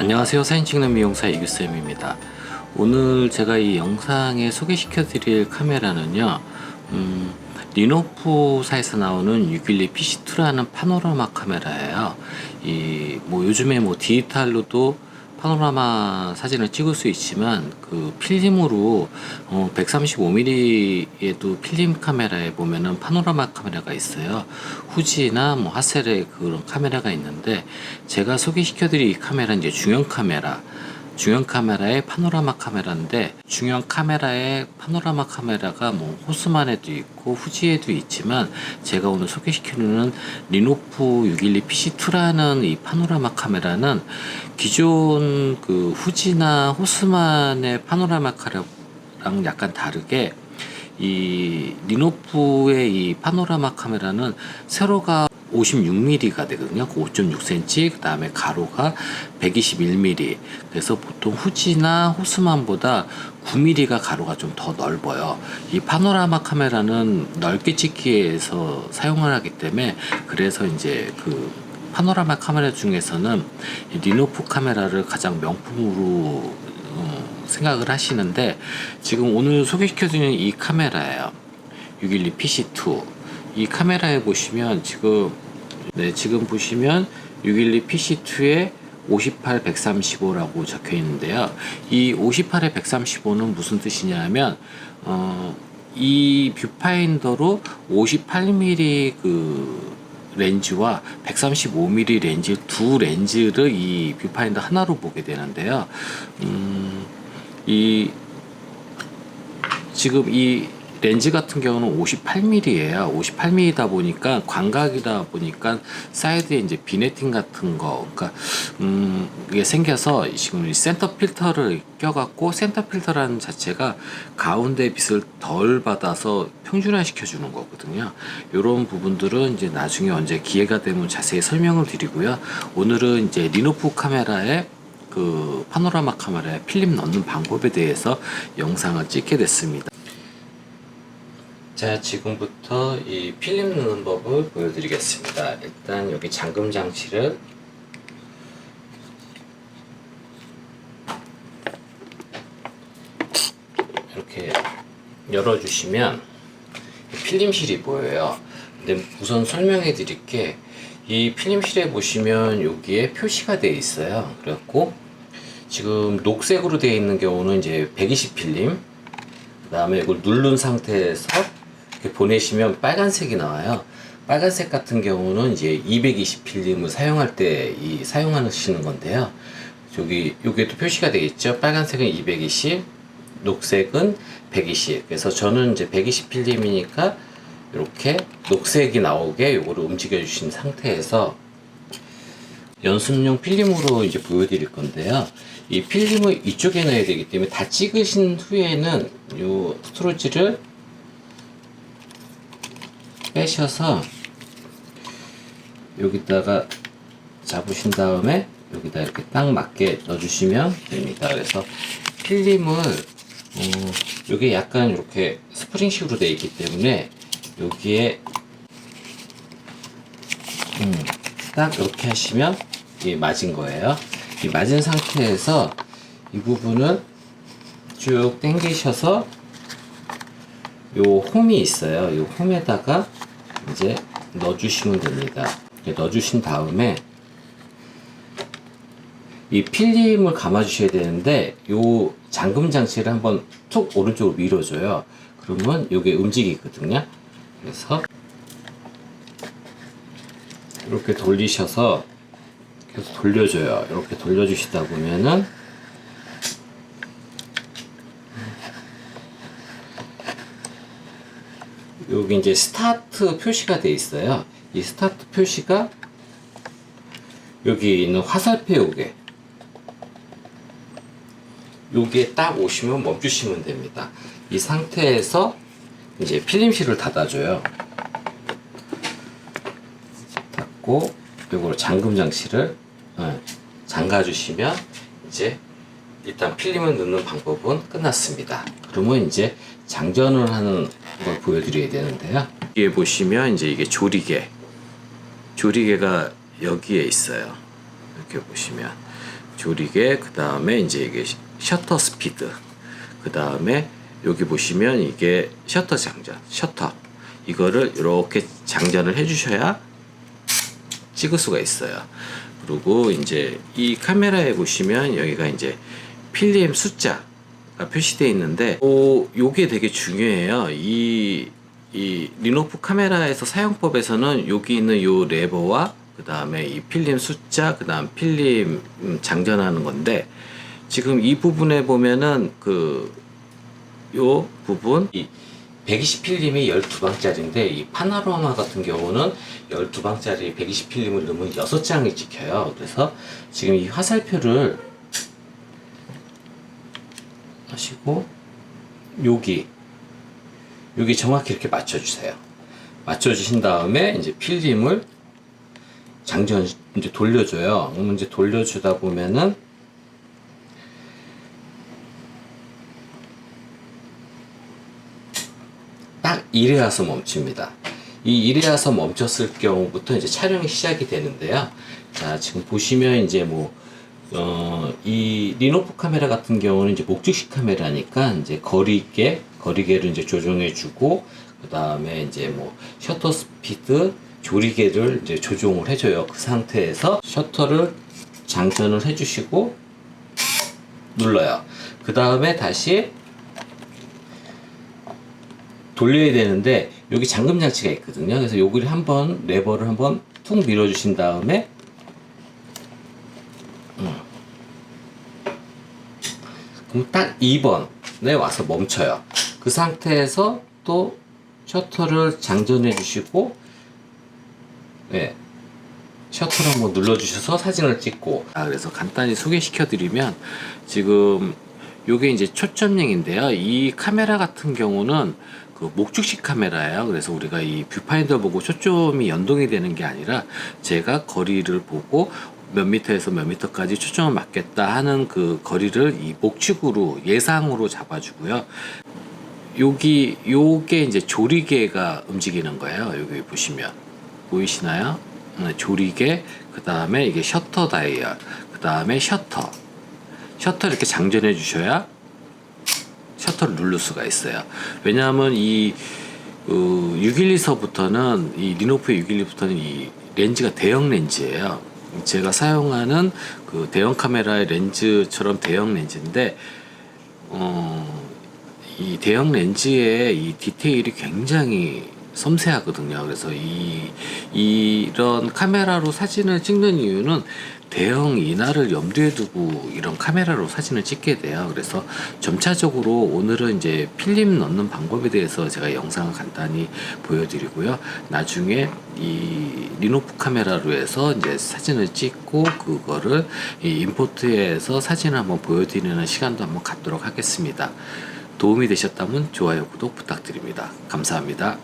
안녕하세요. 사진 찍는 미용사 이규쌤입니다. 오늘 제가 이 영상에 소개시켜 드릴 카메라는요, 음, 리노프사에서 나오는 612 PC2라는 파노라마 카메라예요. 이, 뭐 요즘에 뭐 디지털로도 파노라마 사진을 찍을 수 있지만 그 필름으로 어 135mm에도 필름 카메라에 보면은 파노라마 카메라가 있어요. 후지나 뭐 하셀의 그런 카메라가 있는데 제가 소개시켜드릴 이 카메라 이제 중형 카메라. 중형 카메라의 파노라마 카메라인데 중형 카메라의 파노라마 카메라가 뭐 호스만에도 있고 후지에도 있지만 제가 오늘 소개시키는 리노프 612 PC2라는 이 파노라마 카메라는 기존 그 후지나 호스만의 파노라마 카메라랑 약간 다르게 이 리노프의 이 파노라마 카메라는 세로가 56mm가 되거든요. 그 5.6cm, 그 다음에 가로가 121mm. 그래서 보통 후지나 호스만보다 9mm가 가로가 좀 더 넓어요. 이 파노라마 카메라는 넓게 찍기 위해서 사용을 하기 때문에 그래서 이제 그 파노라마 카메라 중에서는 이 리노프 카메라를 가장 명품으로 어, 생각을 하시는데 지금 오늘 소개시켜드리는 이 카메라예요. 612 PC2. 이 카메라에 보시면 지금 네 지금 보시면 612 PC2에 58 135라고 적혀 있는데요. 이 58에 135는 무슨 뜻이냐면 어, 이 뷰파인더로 58mm 그 렌즈와 135mm 렌즈 두 렌즈를 이 뷰파인더 하나로 보게 되는데요. 음, 이 지금 이 렌즈 같은 경우는 58mm예요. 58mm다 보니까 광각이다 보니까 사이드에 이제 비네팅 같은 거, 그러니까 음 이게 생겨서 지금 이 센터 필터를 껴갖고 센터 필터라는 자체가 가운데 빛을 덜 받아서 평준화 시켜주는 거거든요. 이런 부분들은 이제 나중에 언제 기회가 되면 자세히 설명을 드리고요. 오늘은 이제 리노프 카메라에 그 파노라마 카메라에 필름 넣는 방법에 대해서 영상을 찍게 됐습니다. 자, 지금부터 이 필름 넣는 법을 보여드리겠습니다. 일단 여기 잠금 장치를 이렇게 열어주시면 필름실이 보여요. 근데 우선 설명해 드릴게 이 필름실에 보시면 여기에 표시가 되어 있어요. 그래갖고 지금 녹색으로 되어 있는 경우는 이제 120 필름 그 다음에 이걸 누른 상태에서 이렇게 보내시면 빨간색이 나와요. 빨간색 같은 경우는 이제 220 필름을 사용할 때 이 사용하시는 건데요. 여기 여기에도 표시가 되겠죠. 빨간색은 220, 녹색은 120. 그래서 저는 이제 120 필름이니까 이렇게 녹색이 나오게 요거를 움직여 주신 상태에서 연습용 필름으로 이제 보여드릴 건데요. 이 필름을 이쪽에 넣어야 되기 때문에 다 찍으신 후에는 요 스트로지를 빼셔서 여기다가 잡으신 다음에 여기다 이렇게 딱 맞게 넣어주시면 됩니다. 그래서 필름을 어, 이게 약간 이렇게 스프링식으로 되어 있기 때문에 여기에 음, 딱 이렇게 하시면 이게 맞은 거예요. 이 맞은 상태에서 이 부분을 쭉 당기셔서 요 홈이 있어요. 요 홈에다가 이제 넣어주시면 됩니다. 넣어주신 다음에 이 필름을 감아주셔야 되는데 요 잠금 장치를 한번 툭 오른쪽으로 밀어줘요. 그러면 요게 움직이거든요. 그래서 이렇게 돌리셔서 계속 돌려줘요. 이렇게 돌려주시다 보면은 여기 이제 스타트 표시가 돼 있어요. 이 스타트 표시가 여기 있는 화살표 요게 여기에 딱 오시면 멈추시면 됩니다. 이 상태에서 이제 필름실을 닫아줘요. 닫고 요걸 잠금 장치를 어, 잠가 주시면 이제 일단 필름을 넣는 방법은 끝났습니다. 그러면 이제 장전을 하는 걸 보여드려야 되는데요. 여기에 보시면 이제 이게 조리개, 조리개가 여기에 있어요. 이렇게 보시면 조리개 그 다음에 이제 이게 시- 셔터 스피드 그 다음에 여기 보시면 이게 셔터 장전 셔터 이거를 이렇게 장전을 해주셔야 찍을 수가 있어요. 그리고 이제 이 카메라에 보시면 여기가 이제 필름 숫자가 표시되어 있는데 오, 요게 되게 중요해요. 이, 이 리노프 카메라에서 사용법에서는 여기 있는 요 레버와 그 다음에 이 필름 숫자, 그 다음 필름 음, 장전하는 건데 지금 이 부분에 보면은 그 요 부분 이 120필름이 12방짜리인데 이 파나로마 같은 경우는 12방짜리 120필름을 넣으면 6장이 찍혀요. 그래서 지금 이 화살표를 하시고 여기 여기 정확히 이렇게 맞춰 주세요. 맞춰 주신 다음에 이제 필름을 장전 이제 돌려줘요. 그러면 이제 돌려주다 보면은 딱 이래 와서 멈춥니다. 이 이래 와서 멈췄을 경우부터 이제 촬영이 시작이 되는데요. 자, 지금 보시면 이제 뭐, 어, 이 리노프 카메라 같은 경우는 이제 목적식 카메라니까 이제 거리계, 거리계를 이제 조정해주고, 그 다음에 이제 뭐 셔터 스피드, 조리개를 이제 조정을 해줘요. 그 상태에서 셔터를 장전을 해주시고, 눌러요. 그 다음에 다시 돌려야 되는데 여기 잠금 장치가 있거든요. 그래서 여기를 한번 레버를 한번 툭 밀어주신 다음에 그럼 딱 2번에 와서 멈춰요. 그 상태에서 또 셔터를 장전해 주시고 네. 셔터를 한번 눌러주셔서 사진을 찍고 아 그래서 간단히 소개시켜 드리면 지금 요게 이제 초점형인데요 이 카메라 같은 경우는 그 목축식 카메라예요 그래서 우리가 이 뷰파인더 보고 초점이 연동이 되는 게 아니라 제가 거리를 보고 몇 미터에서 몇 미터까지 초점을 맞겠다 하는 그 거리를 이 목축으로 예상으로 잡아주고요 여기 요게 이제 조리개가 움직이는 거예요 여기 보시면 보이시나요? 네, 조리개, 그 다음에 이게 셔터 다이얼, 그 다음에 셔터. 셔터 이렇게 장전해 주셔야 셔터를 누를 수가 있어요. 왜냐하면 이 어, 612서부터는 이 리노프 612부터는 이 렌즈가 대형 렌즈예요. 제가 사용하는 그 대형 카메라의 렌즈처럼 대형 렌즈인데 어, 이 대형 렌즈의 이 디테일이 굉장히 섬세하거든요. 그래서 이 이런 카메라로 사진을 찍는 이유는 대형 인화를 염두에 두고 이런 카메라로 사진을 찍게 돼요. 그래서 점차적으로 오늘은 이제 필름 넣는 방법에 대해서 제가 영상을 간단히 보여드리고요. 나중에 이 리노프 카메라로 해서 이제 사진을 찍고 그거를 이 임포트해서 사진을 한번 보여드리는 시간도 한번 갖도록 하겠습니다. 도움이 되셨다면 좋아요, 구독 부탁드립니다. 감사합니다.